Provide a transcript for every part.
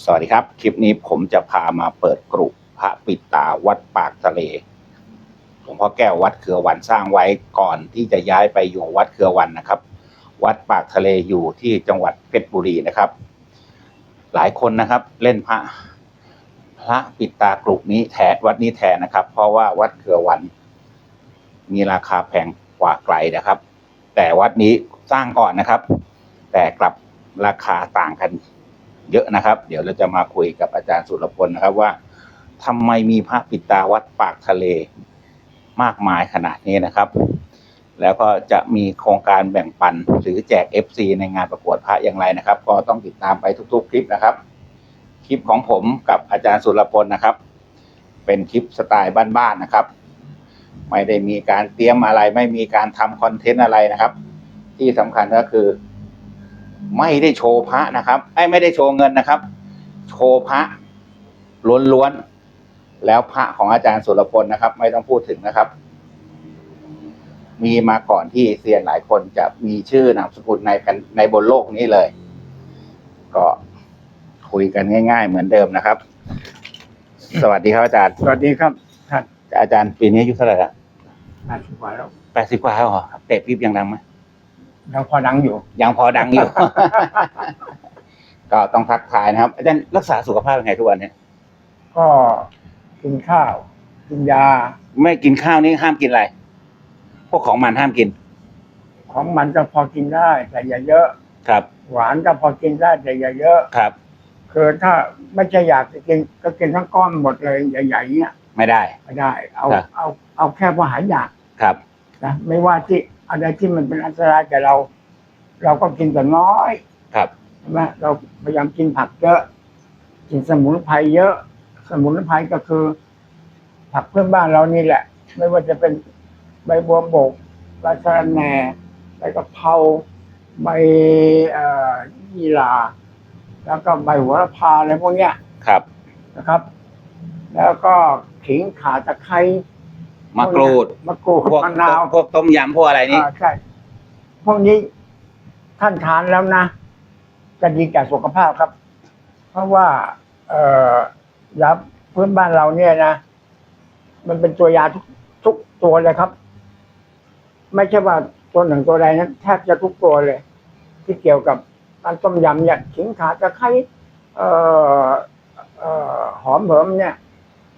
สวัสดีครับ คลิปนี้ผมจะพามาเปิดกรุพระปิดตาวัดปากทะเลหลวงพ่อแก้ววัดเขือวันสร้างไว้ก่อนที่จะย้ายไปอยู่วัดเขือวันนะครับ วัดปากทะเลอยู่ที่จังหวัดเพชรบุรีนะครับ หลายคนนะครับเล่นพระพระปิดตากรุนี้แทนวัดนี้แทนนะครับ เพราะว่าวัดเขือวัน มีราคาแพงกว่าไกลนะครับ แต่วัดนี้สร้างก่อนนะครับ แต่กลับราคาต่างกัน เยอะนะครับ เดี๋ยวเราจะมาคุยกับอาจารย์สุรพลนะครับว่าทำไมมีพระปิตาวัดปากทะเลมากมายขนาดนี้นะครับ แล้วก็จะมีโครงการแบ่งปันหรือแจก FC ในงานประกวดพระอย่างไรนะครับ ก็ต้องติดตามไปทุก ๆ คลิปนะครับ คลิปของผมกับอาจารย์สุรพลนะครับ เป็นคลิปสไตล์บ้านๆนะครับ ไม่ได้มีการเตรียมอะไร ไม่มีการทำคอนเทนต์อะไรนะครับ ที่สำคัญก็คือ ไม่ได้โชว์พระนะครับไอ้ไม่ได้โชว์เงินนะครับ โชว์พระล้วนๆแล้วพระของอาจารย์สุรพลนะครับ ไม่ต้องพูดถึงนะครับ มีมาก่อนที่เซียนหลายคนจะมีชื่อนามสกุลในแผ่นในบนโลกนี้เลย ก็คุยกันง่าย ๆ เหมือนเดิมนะครับ สวัสดีครับอาจารย์สวัสดีครับท่านอาจารย์ปีนี้อายุเท่าไหร่ละแปดสิบกว่าแล้วแปดสิบกว่าแล้วเหรอเตะปี๊บยังดังไหม ยังพอดังอยู่ ยังพอดังอยู่ ก็ต้องทักทายนะครับ อาจารย์รักษาสุขภาพยังไงทุกวันเนี่ยก็กินข้าว กินยา ไม่กินข้าวนี่ห้ามกินอะไร พวกของมันห้ามกิน ของมันก็พอกินได้แต่อย่าเยอะครับ หวานก็พอกินได้แต่อย่าเยอะครับ คือถ้าไม่ใช่อยากจะกินก็กินทั้งก้อนหมดเลยใหญ่ๆเนี้ยไม่ได้ ไม่ได้ เอาครับเอา เอาแค่พอหายอยากครับนะไม่ว่าที่ อะไรที่มันเป็นอันตรายแก่เรา เราก็กินแต่น้อยครับใช่ไหมเราพยายามกินผักเยอะ กินสมุนไพรเยอะ สมุนไพรก็คือ ผักเพื่อนบ้านเรานี่แหละ ไม่ว่าจะเป็นใบบัวบกใบสะระแหน่ใบกะเพราใบเอ่อยี่หร่าแล้วก็ใบหัวละพาอะไรพวกเนี้ยครับนะครับ แล้วก็ขิงข่าตะไคร้ มะกรูดมะกรูดพวกมะนาวพวกต้มยำพวกอะไรนี่อ่าใช่พวกนี้ท่านทานแล้วนะ จะดีแก่สุขภาพครับ เพราะว่า เอ่อยับพื้นบ้านเราเนี่ยนะ มันเป็นตัวยาทุกทุกตัวเลยครับ ไม่ใช่ว่าตัวหนึ่งตัวใดนะแทบจะทุกตัวเลย ที่เกี่ยวกับการต้มยำเนี่ยขิงขาตะไคร้เอ่อเอ่อหอมเหิมเนี่ย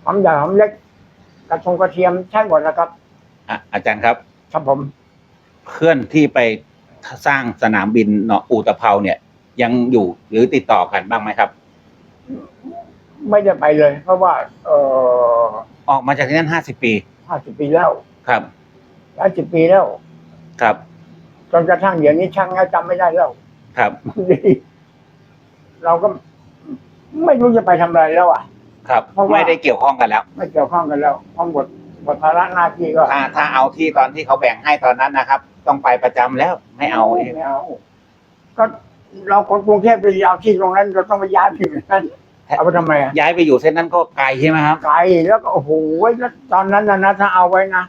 หอมใหญ่หอมเล็ก กระทงกระเทียมใช่หมดนะครับอะอาจารย์ครับ ครับผมเพื่อนที่ไปสร้างสนามบินเนาะอูตะเภาเนี่ย ยังอยู่หรือติดต่อกันบ้างไหมครับ ไม่ได้ไปเลย เพราะว่า เอ่อออกมาจากที่นั่นห้าสิบปีห้าสิบปีแล้วครับหลายสิบปีแล้ว ครับจนกระทั่งเดี๋ยวนี้ช่างก็จำไม่ได้แล้วครับ เราก็ไม่รู้จะไปทำอะไรแล้วอะ ครับเพราะว่า ไม่ได้เกี่ยวข้องกันแล้วไม่เกี่ยวข้องกันแล้วเพราะหมดหมดภาระหน้าที่ก็ถ้าถ้าเอาที่ตอนที่เขาแบ่งให้ตอนนั้นนะครับ ต้องไปประจำแล้วไม่เอาเองไม่เอาก็เราคนกรุงเทพไปเอาที่ตรงนั้นเราต้องไปย้ายที่นั้นเอาไปทำไมอะย้ายไปอยู่เส้นนั้นก็ไกลใช่ไหมครับ ไกลแล้วก็โอ้โหแล้วตอนนั้นนะนะถ้าเอาไว้นะ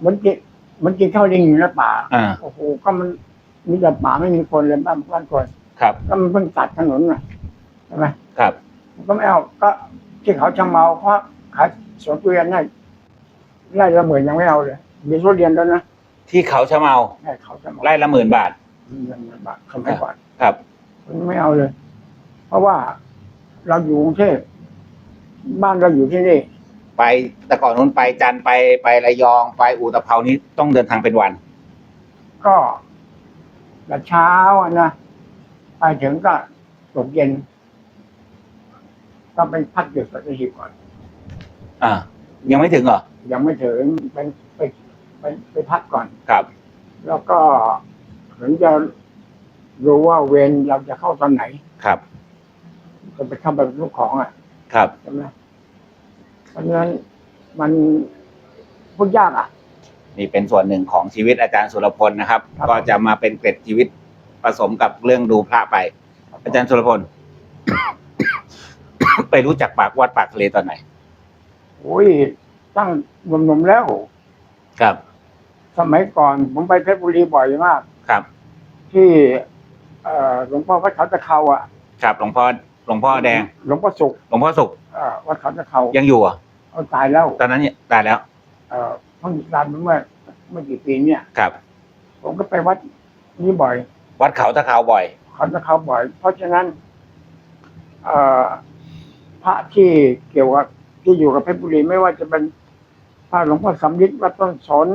เหมันกินเหมันกินข้าวลิงอยู่ในป่าอ่า โอ้โหก็มันมีแต่ป่าไม่มีคนเลยบ้านบ้านคนครับ ก็มันเพิ่งตัดถนนน่ะใช่ไหมครับ ก็ไม่เอาก็ที่เขาช่างเมาเพราะขายสวนทุเรียนได้ไร่ละหมื่นยังไม่เอาเลย มีทุเรียนด้วยนะที่เขาชะเมาให้เขาช่างเมาไร่ละหมื่นบาทเงินบาทเขาไม่ก่อนครับไม่เอาเลย เพราะว่าเราอยู่กรุงเทพบ้านเราอยู่ที่นี่ไปแต่ก่อนนู้นไปจันทร์ไปไประยองไปอุตภเปานี้ต้องเดินทางเป็นวัน ก็แต่เช้าอะนะไปถึงก็ตกเย็น ก็ไปพักอยู่สักทีก่อน อ่า ยังไม่ถึงเหรอ ยังไม่ถึงไปไปไปไปพักก่อน ครับ แล้วก็ถึงจะรู้ว่าเวรเราจะเข้าตอนไหน ครับ จะไปเข้าไปเป็นลูกของอะ ครับ ใช่ไหมเพราะฉะนั้นมันพูดยากอะ นี่เป็นส่วนหนึ่งของชีวิตอาจารย์สุรพลนะครับ ครับ ก็จะมาเป็นเกร็ดชีวิตผสมกับเรื่องดูพระไป อาจารย์สุรพล ไปรู้จักปากวัดปากทะเลตอนไหน โอ้ยตั้งหนุ่มๆแล้ว ครับ สมัยก่อนผมไปเพชรบุรีบ่อยมาก ครับ ที่เอ่อหลวงพ่อพระเขาตะเขาอะครับหลวงพ่อหลวงพ่อแดงหลวงพ่อสุขหลวงพ่อสุขเอ่อวัดเขาจะเขายังอยู่เหรอะเอาตายแล้วตอนนั้นเนี่ยตายแล้ว เอ่อเพิ่งตายไปเมื่อเมื่อกี่ปีเนี่ย ครับ ผมก็ไปวัดนี้บ่อย วัดเขาตะขาวบ่อย เขาจะเขาบ่อย เพราะฉะนั้น เอ่อ พระที่เกี่ยวกับที่อยู่กับเพชรบุรีไม่ว่าจะเป็นพระหลวงพ่อสำลิดวัดต้นสน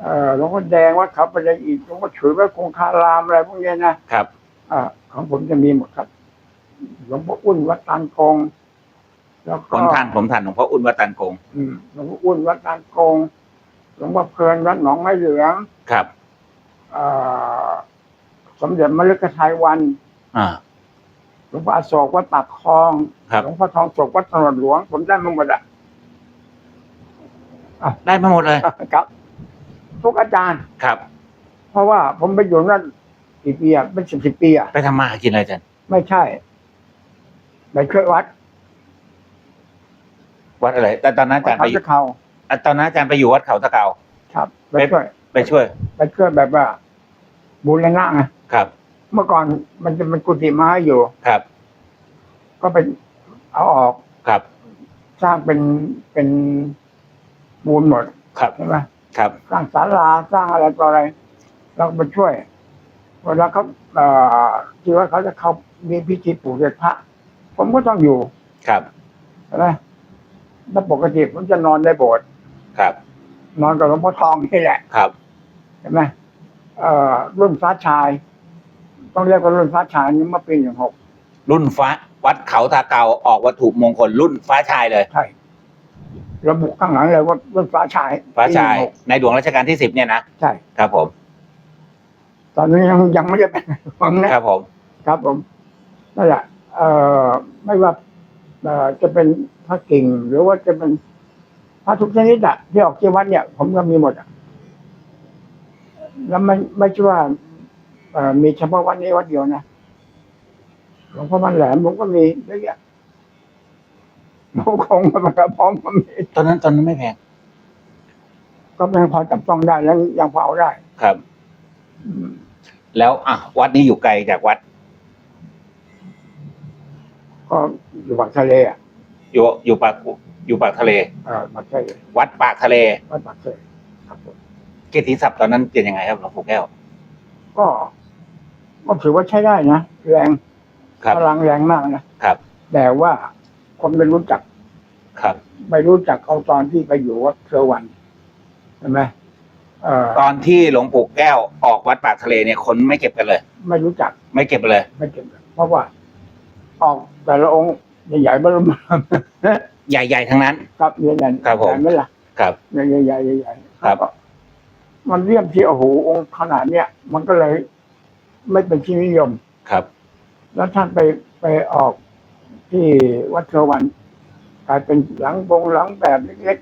เอ่อหลวงพ่อแดงวัดเขาไปเลยอีกหลวงพ่อฉุยวัดคงคารามอะไรพวกเนี้ยนะครับอ่าของผมจะมีหมดครับหลวงพ่ออุ่นวัดตานกงแล้วผก็มทันผมทันหลวงพ่ออุ่นวัดตันโกงอืมหลวงพ่ออุ่นวัดตานกงหลวงพ่อเพลินวัดหนองไม้เหลืองครับเอ่อสมเด็จมฤคทายวันอ่า หลวงพ่ออโศกวัดปากคลองครับ หลวงพ่อทองโศกวัดตำรวจหลวง ผมได้มาหมดอะได้มาหมดเลย ครับทุกอาจารย์ ครับ เพราะว่าผมไปอยู่นั่นกี่ปีอะเป็นสิบสิบปีอะไปทำมาหากินอะไรอาจารย์ไม่ใช่ไปช่วยวัดวัดอะไร แต่ตอนนั้นอาวัจาดรย์ไปเขาอยู่จะเขาอะตอนนั้นอาจารย์ไปอยู่วัดเขาตะเกา ครับไปช่วยไปช่วย ไปช่วยแบบว่าบูรณะไงครับ เมื่อก่อนมันจะเป็นกุฏิไม้อยู่ ครับ ก็เป็นเอาออกครับ สร้างเป็นเป็นบูนหมดครับใช่ไหมครับ สร้างศาลาสร้างอะไรต่ออะไรเราก็ไปช่วยเวลาเขาเอ่อที่ว่าเขาจะเขามีพิธีปลูกเสกพระ ผมก็ต้องอยู่ครับใช่ไหมแล้วปกติผมจะนอนในโบสถ์ครับ นอนกับหลวงพ่อทองนี่แหละครับใช่ไหมเอ่อรุ่นฟ้าชาย ต้องเรียกว่ารุ่นฟ้าชายนี่เมื่อปีหนึ่งหกรุ่นฟ้าวัดเขาตะเกาออกวัตถุมงคลรุ่นฟ้าชายเลย ใช่ ระบุข้างหลังเลยว่ารุ่นฟ้าชายฟ้าชาย ปี16ในหลวงรัชกาลที่สิบเนี่ยนะใช่ ครับผม ตอนนี้ยังยังไม่ได้เป็นฟังนะ ครับผม ครับผมนั่นแหละเอ่อไม่ว่าเอ่อจะเป็นพระกิ่ง หรือว่าจะเป็นพระทุกชนิดอะที่ออกที่วัดเนี่ย ผมก็มีหมดอะแล้วไม่ไม่ใช่ว่าเอ่อ มีเฉพาะวัดนี้วัดเดียวนะหลวงพ่อมันแหลมผมก็มีเยอะแยะหลวงคงมันกระพร้อมก็มีตอนนั้นตอนนั้นไม่แพงก็ยังพอจับต้องได้แล้วยังพอเอาได้ ครับอืมแล้วอะวัดนี้อยู่ไกลจากวัด ก็อยู่ปากทะเลอะอยู่อยู่ปากอยู่ปากทะเล เออปากทะเลวัดปากทะเล วัดปากทะเลครับผมเกียรติศัพท์ตอนนั้นเป็นยังไงครับหลวงปู่แก้ว ก็ ก็ถือว่าใช้ได้นะแรงครับพลังแรงมากนะครับ แต่ว่าคนไม่รู้จักครับ ไม่รู้จักเอาตอนที่ไปอยู่วัดเทวันใช่ไหมเออตอนที่หลวงปู่แก้วออกวัดปากทะเลเนี่ยคนไม่เก็บกันเลย ไม่รู้จักไม่เก็บกันเลย ไม่เก็บกันเพราะว่า ออกแต่ละองค์ใหญ่ๆเบ้อมใหญ่ๆทั้งนั้น ครับใหญ่ๆครับผมใหญ่ไหมล่ะครับใหญ่ๆใหญ่ๆใหญ่ๆครับก็มันเลี่ยมที่โอ้โหองค์ขนาดเนี้ยมันก็เลย ไม่เป็นที่นิยม ครับ แล้วท่านไปไปออกที่วัดเทวันกลายเป็นหลังบงหลังแบบเล็ก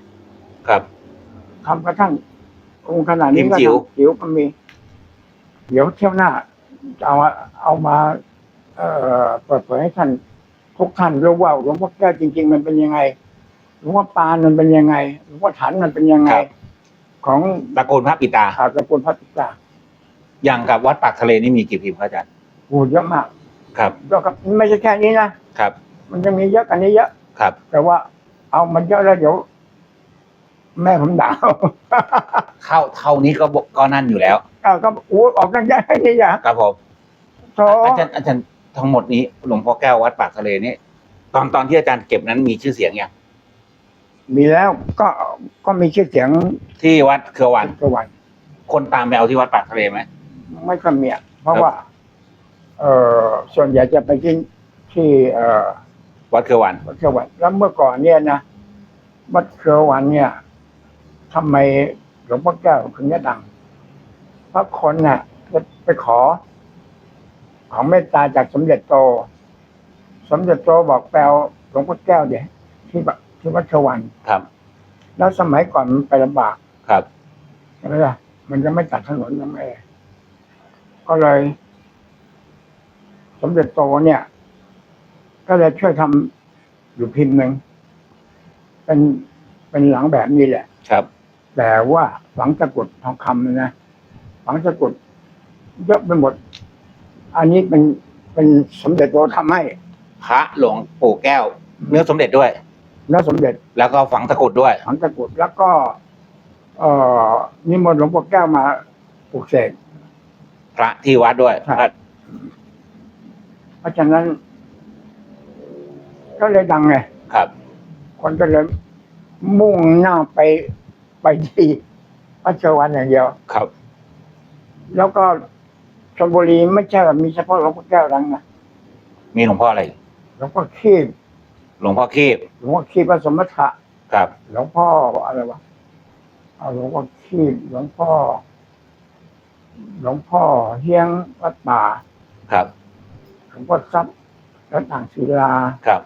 ครับ ๆทำกระทั่งองค์ขนาดนี้ก็จิ๋วทำจิ๋วก็มี เดี๋ยวเที่ยวหน้าจะเอาเอามา เอ่อเปิดเผยให้ท่านทุกท่านรู้ว่าหลวงพ่อแก้วจริง ๆ มันเป็นยังไงหลวงพ่อปานมันเป็นยังไงหลวงพ่อถันมันเป็นยังไง ครับ ของตระกูลพระปิตา อาตระกูลพระปิตา อย่างกับวัดปากทะเลนี่มีกี่พิมพ์ครับอาจารย์โอ้เยอะมากครับแล้วก็ไม่ใช่แค่นี้นะครับ มันจะมีเยอะกันนี้เยอะครับ แต่ว่าเอามันเยอะแล้วเดี๋ยว แม่ผมด่าเข้าเท่านี้ก็บอกก็นั่นอยู่แล้วเอาก็โอ้ออกนั่งเยอะแค่นี้อย่าครับผมโธอาจารย์อาจารย์ทั้งหมดนี้หลวงพ่อแก้ววัดปากทะเลนี่ตอนตอนที่อาจารย์เก็บนั้นมีชื่อเสียงยังมีแล้วก็ก็มีชื่อเสียงที่วัดเครือวันสวรรค์คนตามไปเอาที่วัดปากทะเลไหม ไม่ก็มีอะเพราะครับว่า เออส่วนใหญ่จะไปที่ที่ เออวัดเครือวันวัดเขียวหวันแล้วเมื่อก่อนเนี่ยนะวัดเขียวหวันเนี่ยทำไมหลวงพ่อแก้วถึงจะดังเพราะคนน่ะจะไปขอ ของเมตตาจากสมเด็จโต สมเด็จโตบอกแปลหลวงพ่อแก้วเดี๋ยวที่บที่วัดเขียวหวันครับ แล้วสมัยก่อนมันไปลำบากครับใช่ไหมล่ะมันจะไม่ตัดถนนยังไง ก็เลย สมเด็จโตเนี่ย ก็เลยช่วยทำอยู่พิมพ์หนึ่งเป็นเป็นหลังแบบนี้แหละ ครับ แต่ว่าฝังตะกรุดทองคำเลยนะฝังตะกรุดเยอะไปหมด อันนี้เป็นเป็นสมเด็จโตทำให้พระหลวงปู่แก้ว เนื้อสมเด็จด้วย แล้วสมเด็จแล้วก็ฝังตะกรุดด้วยถังตะกรุดแล้วก็ เอ่อนิมนต์หลวงพ่อแก้วมาปลุกเสก พระที่วัดด้วยครับเพราะฉะนั้น ก็เลยดังไงครับ คนก็เลยมุ่งหน้าไปไปที่วัดเชวันอย่างเดียว ครับ แล้วก็ชลบุรีไม่ใช่ว่ามีเฉพาะหลวงพ่อแก้วดังนะมีหลวงพ่ออะไรอีกหลวงพ่อคีบหลวงพ่อคีบหลวงพ่อคีบพระสมถะครับ หลวงพ่ออะไรวะเอาหลวงพ่อคีบหลวงพ่อ หลวงพ่อเฮียงวัดป่าครับหลวงพ่อทรัพย์วัดอ่างศิลาครับ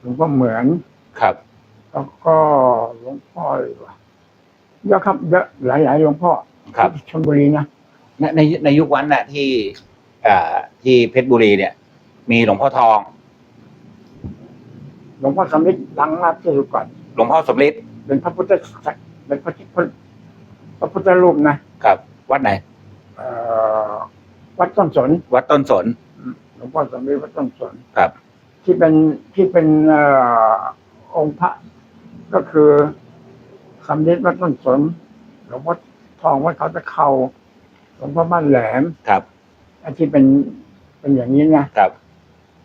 หลวงพ่อเหมือนครับ แล้วก็หลวงพ่ออะไรวะเยอะครับเยอะหลายๆหลวงพ่อครับที่ชลบุรีนะในในในยุควันน่ะ ที่อ่าที่เพชรบุรีเนี่ย มีหลวงพ่อทอง หลวงพ่อสำริดดังมากที่สุดก่อนหลวงพ่อสมฤทธิ์เป็นพระพุทธศักดิ์เป็นพระพุทธพระพุทธรูปนะครับ วัดไหนเอ่อ วัดต้นสน วัดต้นสน หลวงพ่อสำริดวัดต้นสนครับ ที่เป็นที่เป็นเอ่อองค์พระก็คือสำริดวัดต้นสนหลวงพ่อทองวัดเขาตะเขาหลวงพ่อบ้านแหลมครับอันที่เป็นเป็นอย่างนี้นะครับ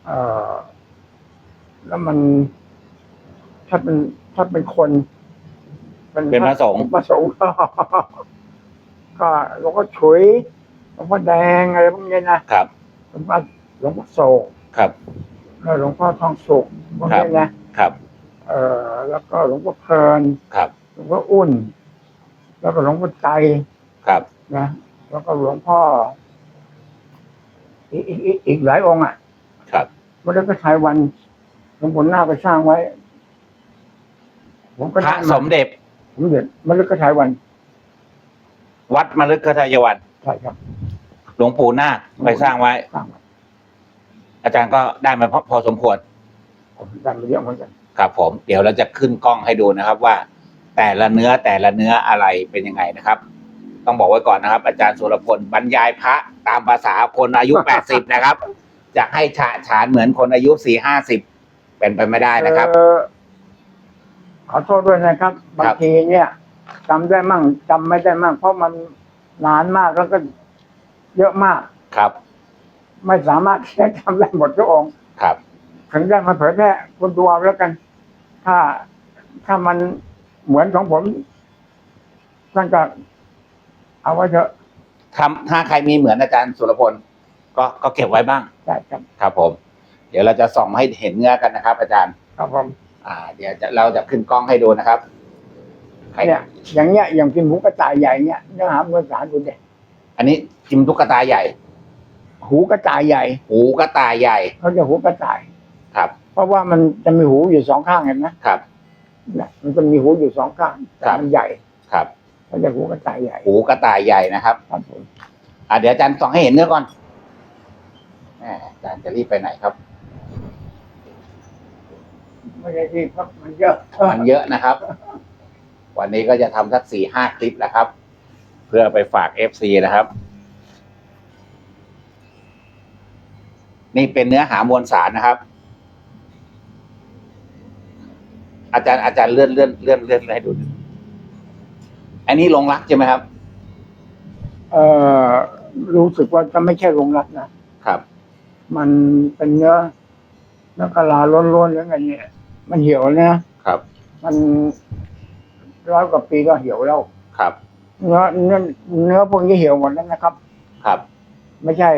เอ่อแล้วมัน ถ้าเป็นถ้าเป็นคน เป็นพระสงฆ์พระสงฆ์ ก็ก็หลวงพ่อฉุยหลวงพ่อแดงอะไรพวกนี้นะครับ หลวงพ่อหลวงพ่อโศกครับ แล้วหลวงพ่อทองสุกพวกนี้นะครับ เอ่อแล้วก็หลวงพ่อเพลินครับ หลวงพ่ออุ่น แล้วก็หลวงพ่อใจครับ นะแล้วก็หลวงพ่ออีกอีกอีกอีกหลายองค์อะครับวันนั้นก็ชายวันหลวงปู่หน้าไปสร้างไว้ ผมก็พระได้สมามเด็จผมเด็ดมันก็ชายวัน วัดมฤคทายวันใช่ครับ หลวงปู่นาคไปสร้างไว้ สร้างไว้อาจารย์ก็ได้มาพอพอสมควรผมได้มาเยอะเหมือนกันครับผม เดี๋ยวเราจะขึ้นกล้องให้ดูนะครับว่า แต่ละเนื้อแต่ละเนื้ออะไรเป็นยังไงนะครับ ต้องบอกไว้ก่อนนะครับ อาจารย์สุรพลบรรยายพระตามภาษาคนอายุ 80 นะครับ จะให้ฉะฉานเหมือนคนอายุ 4 50 เป็นไปไม่ได้นะครับ เอ่อขอโทษด้วยนะครับบางทีเนี่ย จำได้มั่งจำไม่ได้มั่ง เพราะมันนานมากแล้วก็เยอะมากครับ ไม่สามารถที่จะจำได้หมดทุกองค์ครับถึงได้มาเผยแพร่คุณดูเอาแล้วกัน ถ้าถ้ามันเหมือนของผมท่านก็เอาไว้เถอะถ้าถ้าใครมีเหมือนอาจารย์สุรพลก็ก็เก็บไว้บ้างได้ครับ ครับผม เดี๋ยวเราจะส่องให้เห็นเนื้อกันนะครับ อาจารย์ ครับผม อ่า เดี๋ยวจะเราจะขึ้นกล้องให้ดูนะครับใคร เนี่ยอย่างเงี้ยอย่างกินหมูกระต่ายใหญ่เนี่ยเนื้อหาเมื่อสารดูเด็อันนี้จิมตุ๊กตาใหญ่ หูกระต่ายใหญ่ หูกระต่ายใหญ่เขาจะหูกระต่ายครับ เพราะว่ามันจะมีหูอยู่สองข้างเห็นไหมครับเนี่ยมันจะมีหูอยู่สองข้างแต่ครับมันใหญ่ครับเขาจะหูกระต่ายใหญ่ หูกระต่ายใหญ่นะครับครับผมอ่าเดี๋ยวอาจารย์ส่องให้เห็นเนื้อก่อนแหมอาจารย์จะรีบไปไหนครับไม่ได้ที่เพราะมันเยอะมันเยอะนะครับ วันนี้ก็จะทำสักสี่ห้าคลิปแล้วครับ เพื่อไปฝากเอฟซีนะครับ นี่เป็นเนื้อหามวลสารนะครับ อาจารย์อาจารย์เลื่อนเลื่อนเลื่อนเลื่อนให้ดู อันนี้ลงรักใช่ไหมครับ เอ่อรู้สึกว่าจะไม่ใช่ลงรักนะครับ มันเป็นเนื้อเนื้อกะลาล้วนๆหรือไงเนี่ย มันเหี่ยวนะครับ มัน ร้อยกว่าปีก็เหี่ยวแล้วครับ เนื้อเนื้อเนื้อพวกนี้เหี่ยวหมดแล้วนะครับ ครับ ไม่ใช่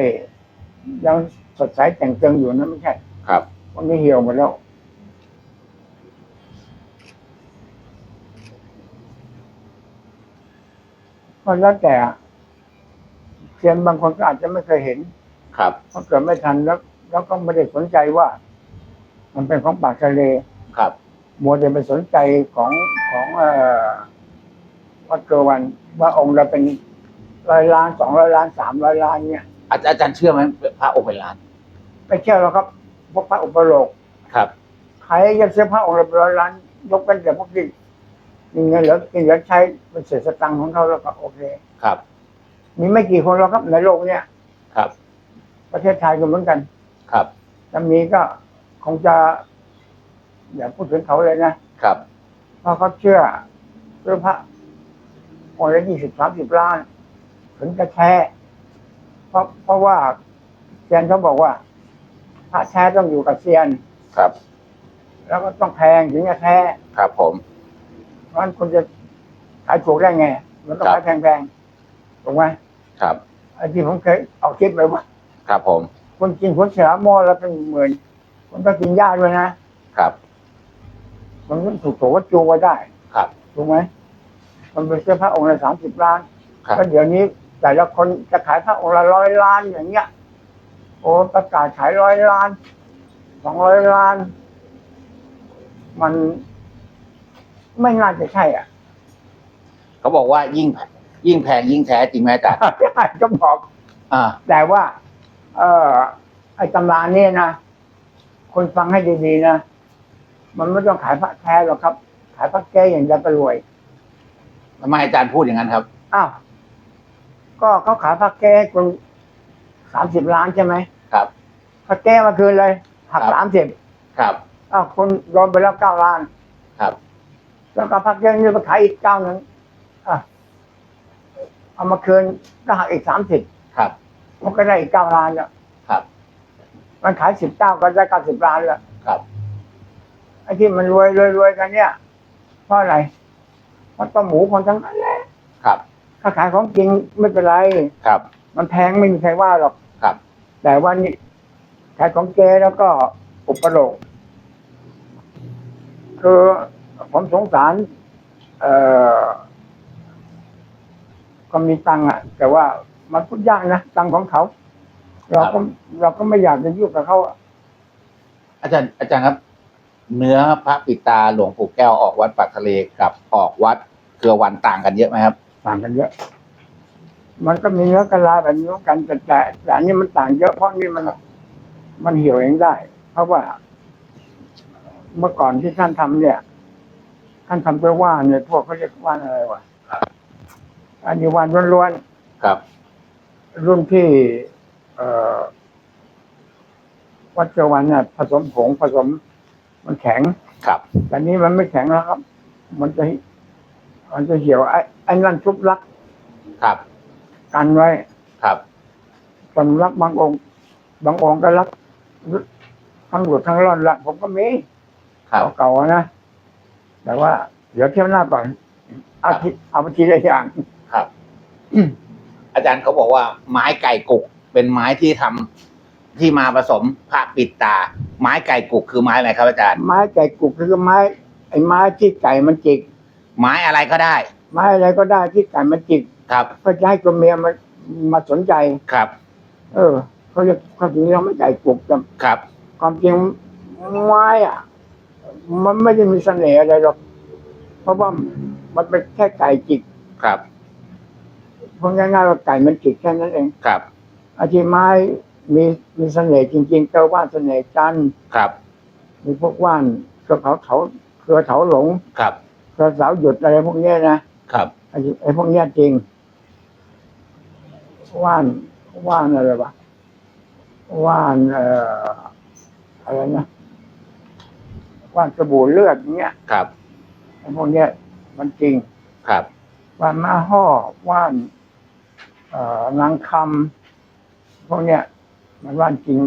ยังสดใสแต่งเติงอยู่นะไม่ใช่ ครับพวกนี้เหี่ยวหมดแล้ว ก็แล้วแต่เซียนบางคนก็อาจจะไม่เคยเห็น ครับเพราะเกิดไม่ทันแล้ว แล้วก็ไม่ได้สนใจว่า มันเป็นของปากทะเลครับ มัวแต่ไปสนใจของของเอ่อวัดเกวันว่าองค์เราเป็นร้อยล้านสองร้อยล้านสามร้อยล้านเนี่ยอาอาจารย์เชื่อไหมพระองค์เป็นล้านไม่เชื่อหรอกครับพวกพระอุปโลกครับใครจะซื้อพระองค์ละร้อยล้านยกเป็นแต่พวกที่มีเงินเหลือกินเหลือใช้เป็นเศษสตังค์ของเขาแล้วก็โอเคครับ มีไม่กี่คนหรอกครับในโลกเนี่ยครับ ประเทศไทยก็เหมือนกันครับจะมีก็คงจะ อย่าพูดถึงเขาเลยนะครับ เพราะเขาเชื่อเรื่องพระองค์ละยี่สิบสามสิบล้าน ถึงจะแท้เพราะเพราะว่าเซียนเขาบอกว่า พระแท้ต้องอยู่กับเซียนครับ แล้วก็ต้องแพงถึงจะแท้ครับ ผมเพราะฉะนั้นคุณจะขายถูกได้ไง มันต้องครับขายแพงๆถูกไหมครับไอ้ที่ผมเคยเอาคลิปไปว่า ครับผมคนกินผลเสือหม้อละเป็นหมื่นคนก็กินยาด้วยนะครับ มันก็ถูกถูกว่าจูงไว้ได้ครับถูกไหมมันเป็นเสื้อผ้าองค์ละสามสิบล้านครับก็เดี๋ยวนี้ แต่ละคนจะขายผ้าองค์ละร้อยล้านอย่างเงี้ย โอ้ประกาศขายร้อยล้านสองร้อยล้าน มันไม่น่าจะใช่อะ เขาบอกว่ายิ่งยิ่งแพงยิ่งแท้จริงไหมอาจารย์ใช่ก็บอกอ่าแต่ว่า เออไอ้ตำราเนี่ยนะคนฟังให้ดีๆนะ มันไม่ต้องขายพระแท้หรอกครับ ขายพระแก้อย่างเดียวก็รวยทำไมอาจารย์พูดอย่างนั้นครับ อ้าว ก็เขาขายพระแก้คนสามสิบล้านใช่ไหมครับพระแก้มาคืนเลยหักครับสามสิบครับอ้าวคนโดนไปแล้วเก้าล้าน ครับ แล้วก็พระแก้นี่มาขายอีกเก้าหนึ่งอะเอามาคืนก็หักอีกสามสิบครับมันก็ได้อีกเก้าล้านแล้วครับ มันขายสิบเก้าก็ได้เก้าสิบล้านแล้วครับ ไอ้ที่มันรวยรวยรวยกันเนี่ยเพราะอะไรเพราะต้มหมูคนทั้งนั้นแหละครับ ถ้าขายของจริงไม่เป็นไร ครับ มันแพงไม่มีใครว่าหรอกครับ แต่ว่านี่ขายของเจแล้วก็อุปโลกคือผมสงสาร เอ่อก็มีตังค์อะ แต่ว่ามันพูดยากนะตังค์ของเขา เราก็เราก็ไม่อยากจะยุ่งกับเขาอะ อาจารย์อาจารย์ครับ เนื้อพระปิดตาหลวงปู่แก้วออกวัดปากทะเลกับออกวัดเครือวันต่างกันเยอะไหมครับ ต่างกันเยอะ มันก็มีเนื้อกะลาแบบนี้เหมือนกันแต่แต่แต่อันนี้มันต่างเยอะเพราะนี่มัน มันเหี่ยวเองได้ เพราะว่า เมื่อก่อนที่ท่านทำเนี่ยท่านทำไปว่านเนี่ยพวกเขาเรียกว่านอะไรวะครับอันนี้ว่านล้วนครับๆรุ่นที่ เอ่อวัดเจวันเนี่ยผสมผงผสม มันแข็งครับแต่นี้มันไม่แข็งแล้วครับ มันจะ มันจะเหี่ยวไอ้ไอ้นั่นชุบลัก ครับ กันไว้ ครับสำรักบางองค์ บางองค์ก็รักทั้งหลุดทั้งร่อนละผมก็มีครับเก่าๆอะนะ แต่ว่า เดี๋ยวเที่ยวหน้าก่อนเอาทีเอาไปทีละอย่างครับอาจารย์เขาบอกว่าไม้ไก่กุกเป็นไม้ที่ทำ ที่มาผสมพระปิดตา ไม้ไก่กุกคือไม้อะไรครับอาจารย์ ไม้ไก่กุกคือไม้ไอ้ไม้ที่ไก่มันจิก ไม้อะไรก็ได้ ไม้อะไรก็ได้ที่ไก่มันจิกครับเพื่อจะให้ตัวเมียมันมาสนใจครับ เออเขาเรียกเขาถึงเรียกไม่ไก่กุกแต่ครับ ความจริงไม้อะ มันไม่ได้มีเสน่ห์อะไรหรอกเพราะว่ามันเป็นแค่ไก่จิกครับเพราะง่ายๆว่าไก่มันจิกแค่นั้นเองครับอาชีพไม้ มีมีเสน่ห์จริง ๆ เจ้าว่านเสน่ห์จันทร์ครับ มีพวกว่านเครือเขาเขาเครือเถาหลงครับ เครือสาวหยุดอะไรพวกเนี้ยนะครับ ไอ้ไอ้พวกเนี้ยจริง ว่านว่านอะไรวะว่านเอ่ออะไรนะว่านสบู่เลือดเนี้ยครับ ไอ้พวกเนี้ย มันจริงครับ ว่านมาห่อว่าน เอ่อนางคำพวกเนี้ย มันว่านจริง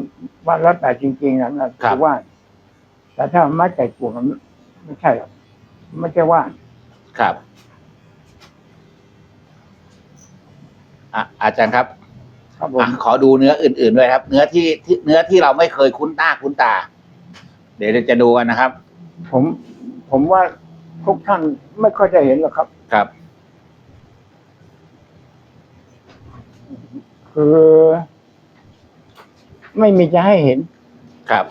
ว่านร้อยแปดจริงๆนะนั่นคือว่านแต่ถ้าไม้ไก่กวงมันไม่ใช่หรอกไม่ใช่ว่านครับอะอาจารย์ครับครับผมอะขอดูเนื้ออื่นๆด้วยครับ เนื้อที่ที่เนื้อที่เราไม่เคยคุ้นหน้าคุ้นตา เดี๋ยวเราจะดูกันนะครับ ผม ผมว่าทุกท่านไม่ค่อยจะเห็นหรอกครับ ครับ คือ ไม่มีจะให้เห็น ครับ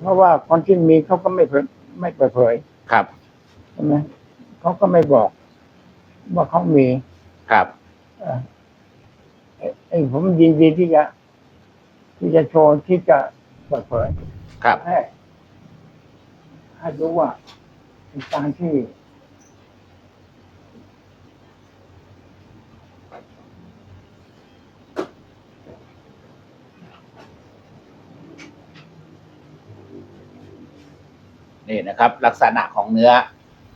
เพราะว่าคนที่มีเขาก็ไม่เผยไม่เปิดเผยครับใช่ไหมเขาก็ไม่บอก ว่าเขามีครับเอ่อเอ่อไอ้ผมยินดีที่จะ ที่จะโชว์ที่จะเปิดเผย ครับ ให้ให้รู้ว่าเป็นการที่ นี่นะครับ ลักษณะของเนื้อ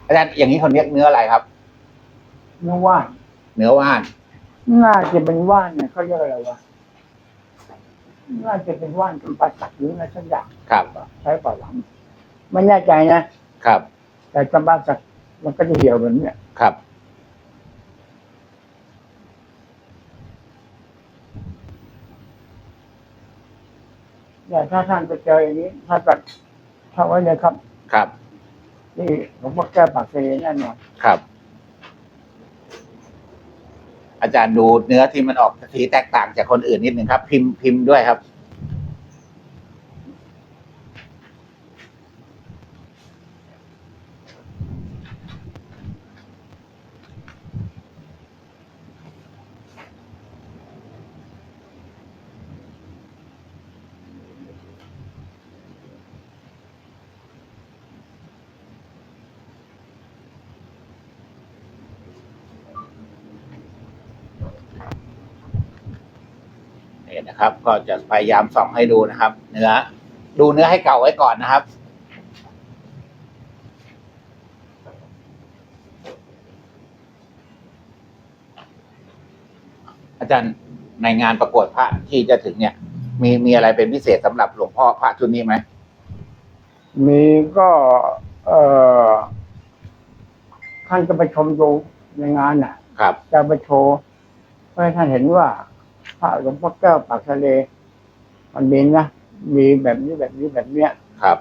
อาจารย์อย่างนี้เขาเรียกเนื้ออะไรครับ เนื้อว่าน เนื้อว่าน น่าจะเป็นว่านเนี่ยเขาเรียกอะไรวะน่าจะเป็นว่านจำปาสักหรืออะไรสักอย่างครับใช้ป่าหลังไม่แน่ใจนะครับ แต่จำปาสักมันก็จะเหี่ยวแบบเนี้ยครับแต่ถ้าท่านไปเจออย่างนี้ถ้าตัดถ้าไว้เลยครับ ครับ นี่หลวงพ่อแก้วปากเซแน่นอนครับ อาจารย์ดูเนื้อที่มันออกสีแตกต่างจากคนอื่นนิดหนึ่งครับ พิมพ์พิมพ์ด้วยครับ นี่นะครับ ก็จะพยายามส่องให้ดูนะครับ เนื้อ ดูเนื้อให้เก่าไว้ก่อนนะครับ อาจารย์ในงานประกวดพระที่จะถึงเนี่ย มีมีอะไรเป็นพิเศษสำหรับหลวงพ่อพระชุดนี้ไหมมีก็เอ่อท่านจะไปชมดูในงานน่ะ ครับ จะไปโชว์ให้ท่านเห็นว่า พระหลวงพ่อแก้วปากทะเล มันมีนะมีแบบนี้แบบนี้แบบเนี้ยครับ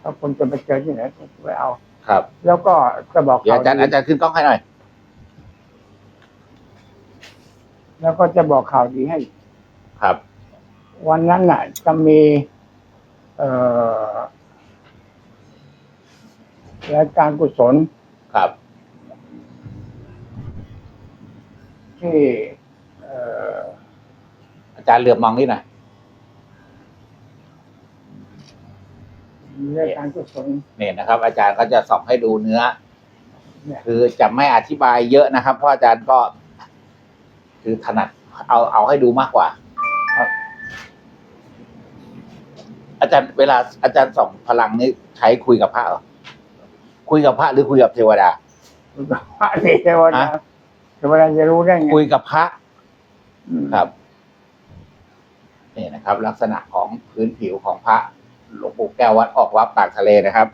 ถ้าคนจะไปเจอที่ไหนก็ไปเอา ครับ แล้วก็จะบอกเดี๋ยวข่าวอาจารย์ดีอาจารย์ขึ้นกล้องให้หน่อย แล้วก็จะบอกข่าวดีให้ ครับ วันนั้นน่ะ จะมี เอ่อรายการกุศลครับ ที่เอ่ออาจารย์เหลือบมองนี่หน่อยรายการกุศลเนี่ยนะครับ อาจารย์ก็จะส่องให้ดูเนื้อเนี่ยคือจะไม่อธิบายเยอะนะครับ เพราะอาจารย์ก็ คือถนัดเอาเอาให้ดูมากกว่าครับอาจารย์เวลาอาจารย์ส่องพลังนี่ใช้คุยกับพระเหรอคุยกับพระหรือคุยกับเทวดาพระนี่เทวดาฮะเทวดาจะรู้ได้ไงคุยกับพระอืม ครับนี่นะครับ ลักษณะของพื้นผิวของพระหลวงปู่แก้ววัดออกวัดปากทะเลนะครับ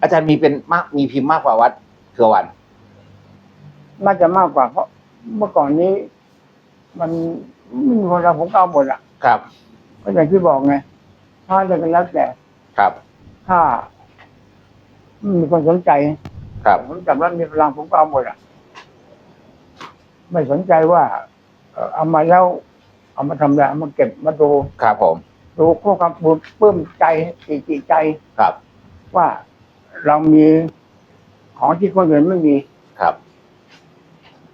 อาจารย์มีเป็นมากมีพิมพ์มากกว่าวัดเครือวันน่าจะมากกว่าเพราะเมื่อก่อนนี้ มันไม่มีคนเราผมก็เอาหมดอะ ครับก็อย่างที่บอกไงถ้าจะเป็นแล้วแต่ครับถ้าไม่มีคนสนใจ ครับผมจับแล้วมีพลังผมก็เอาหมดอะ ไม่สนใจว่า เอ่อเอามาแล้ว เอามาทำอะไรเอามาเก็บมาดูครับผม ดูข้อความปลื้มใจจิตจิตใจครับ ว่าเรามีของที่คนอื่นไม่มีครับ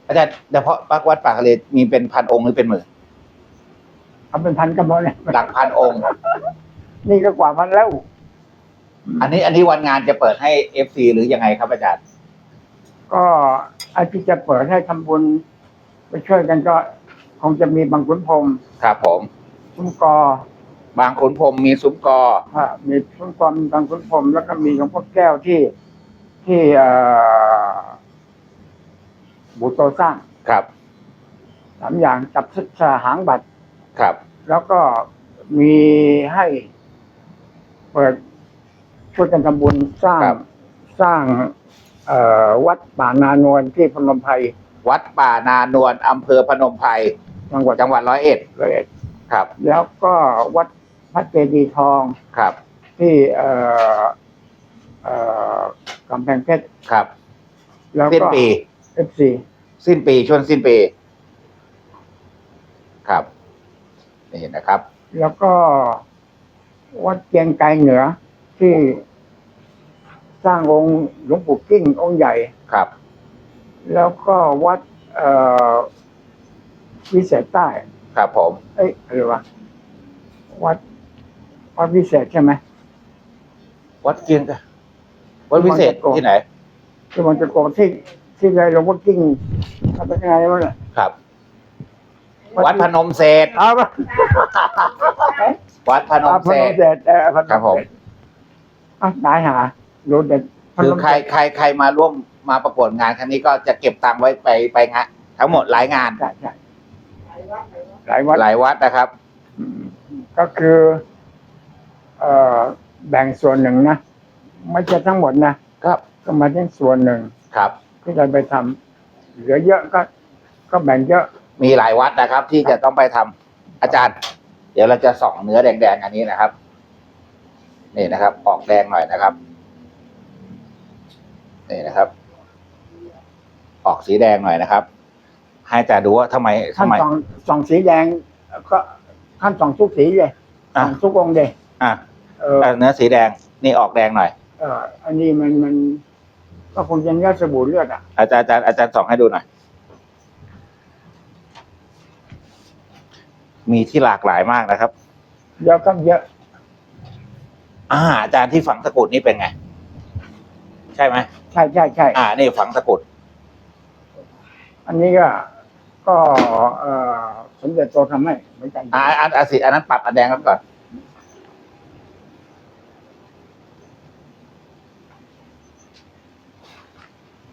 อาจารย์เฉพาะวัดปากทะเลมีเป็นพันองค์หรือเป็นหมื่นเอาเป็นพันกันหมดเลยหลักพันองค์ นี่ก็กว่าพันแล้ว อันนี้อันนี้วันงานจะเปิดให้เอฟซีหรือยังไงครับอาจารย์ ก็ไอ้ที่จะเปิดให้ทำบุญไปช่วยกันก็ คงจะมีบางขุนพรหมครับผมซุ้มกอบางขุนพรหมมีซุ้มกออ่ามีซุ้มกอมีบางขุนพรหมแล้วก็มีหลวงพ่อแก้วที่ที่เอ่อบูโตสร้างครับสามอย่างจับศึกษาหางบัตร ครับ แล้วก็มีให้เปิดช่วยกันทำบุญสร้างครับ สร้าง เอ่อวัดป่านานวลที่พนมไพร วัดป่านานวลอำเภอพนมไพรจังหวัดจังหวัดร้อยเอ็ดร้อยเอ็ดครับ แล้วก็วัดพระเจดีย์ทองครับ ที่เอ่อเอ่อกำแพงเพชรครับ แล้วสิ้นก็ปีเอฟซีสิ้นปีช่วงสิ้นปี ครับนี่นะครับ แล้วก็วัดเกียงไกรเหนือที่สร้างองค์หลวงปู่กิ้งองค์ใหญ่ครับ แล้วก็วัดเอ่อวิเศษใต้ ครับผม เอ้ยอะไรวะวัดวัดวิเศษใช่ไหม วัดเกียงกันวัดวิเศษที่ไหน ที่มันจะโกงที่ที่ไรหลวงพ่อกิ้งทำเป็นยังไงวะเนี่ยครับ วัดพนมเศษ เอาปะวัดพนมอ่าพเศนมษเสร็จเออพนครับผมเสร็จอะตายหารู้เด็ดคือใครใครใครมาร่วม มาประกวดงานครั้งนี้ก็จะเก็บตังค์ไว้ไปไปงานทั้งหมดหลายงานใช่ใช่หลายวัดหลายวัดนะครับอืมก็คือ เอ่อแบ่งส่วนหนึ่งนะไม่ใช่ทั้งหมดนะครับก็มาที่ส่วนหนึ่งครับที่เราไปทำเหลือเยอะก็ ก็แบ่งเยอะ มีหลายวัดนะครับ ที่จะต้องไปทำอาจารย์ เดี๋ยวเราจะส่องเนื้อแดงๆอันนี้นะครับ นี่นะครับ ออกแดงหน่อยนะครับ นี่นะครับ ออกสีแดงหน่อยนะครับ ให้อาจารย์ดูว่าทำไมทำขั้นไม สองสองสีแดงก็ขั้นสองทุกสีเลยสอะ องทุกองค์เลยอะเออเอ่อเนื้อสีแดงนี่ออกแดงหน่อย เอออันนี้มันมัน ก็คงจะเนื้อสบู่เลือดอะอาจารย์อาจารย์อาจารย์ส่องให้ดูหน่อย มีที่หลากหลายมากนะครับ เยอะก็เยอะอ่า อาจารย์ที่ฝังตะกรุดนี่เป็นไง ใช่ไหมใช่ใช่ใช่อ่า นี่ฝังตะกรุด อันนี้ก็ ก็เออสมเด็จโตทำให้เหมือนกันอ่าอันอันสีอันนั้นปรับอันแดงแล้วก่อน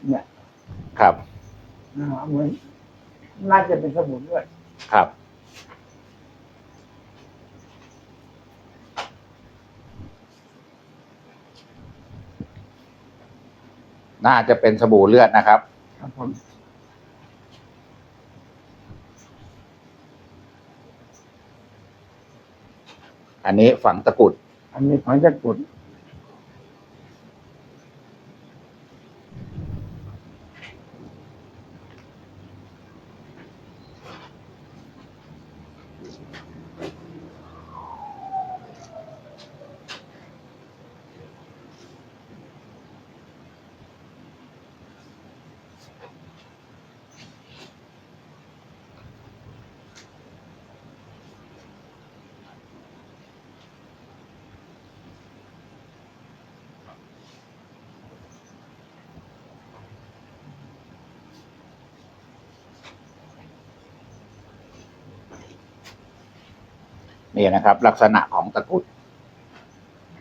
เนี่ยครับ อ่าเหมือนน่าจะเป็นสบู่เลือดครับ น่าจะเป็นสบู่เลือดนะครับ ครับผม อันนี้ฝังตะกรุด อันนี้ฝังตะกุด นี่นะครับ ลักษณะของตะกรุด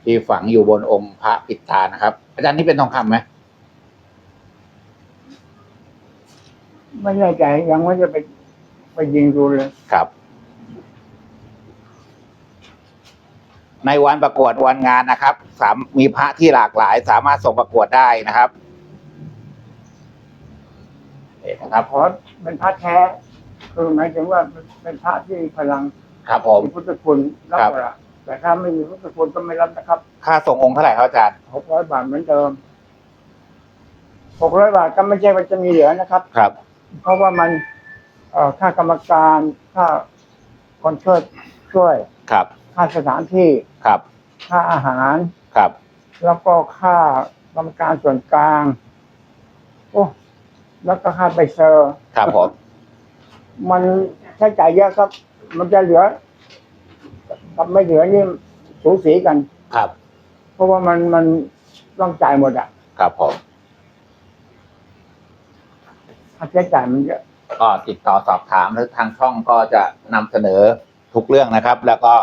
ที่ฝังอยู่บนองค์พระปิดตานะครับ อาจารย์นี่เป็นทองคำไหมไม่แน่ใจยังว่าจะไปไปยิงดูเลยครับ ในวันประกวดวันงานนะครับ สามมีพระที่หลากหลาย สามารถส่งประกวดได้นะครับนี่นะครับเพราะเป็นพระแท้ คือหมายถึงว่าเป็นพระที่พลัง ครับผม มีพุทธคุณรับครับ ละแต่ถ้าไม่มีพุทธคุณก็ไม่รับนะครับค่าส่งองค์เท่าไหร่ครับอาจารย์หกร้อยบาทเหมือนเดิมหกร้อยบาทก็ไม่ใช่ว่าจะมีเหลือนะครับ ครับ เพราะว่ามันเอ่อค่ากรรมการค่าคนช่วยช่วย ครับค่าสถานที่ ครับค่าอาหาร ครับแล้วก็ค่ากรรมการส่วนกลางโอ้แล้วก็ค่าไปเซอร์ ครับผมมันใช้จ่ายเยอะครับ มันจะเหลือ กับไม่เหลือนี่สูสีกัน ครับ เพราะว่ามันมันต้องจ่ายหมดอะครับผมค่าใช้จ่ายมันเยอะก็ติดต่อสอบถามหรือทางช่องก็จะนำเสนอทุกเรื่องนะครับ แล้วก็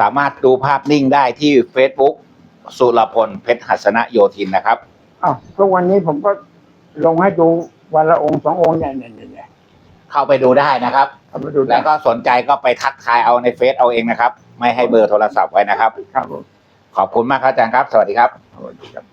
สามารถดูภาพนิ่งได้ที่ Facebook สุรพลเพชรหัสนโยธินนะครับ อ้าวทุกวันนี้ผมก็ลงให้ดูวันละองค์สององค์เนี่ยเนี่ยเนี่ยเข้าไปดูได้นะครับ เอาไปดูได้แล้วก็สนใจก็ไปทักทายเอาในเฟซเอาเองนะครับ ไม่ให้เบอร์โทรศัพท์ไว้นะครับ ครับผมขอบคุณมากครับอาจารย์ครับ สวัสดีครับสวัสดีครับ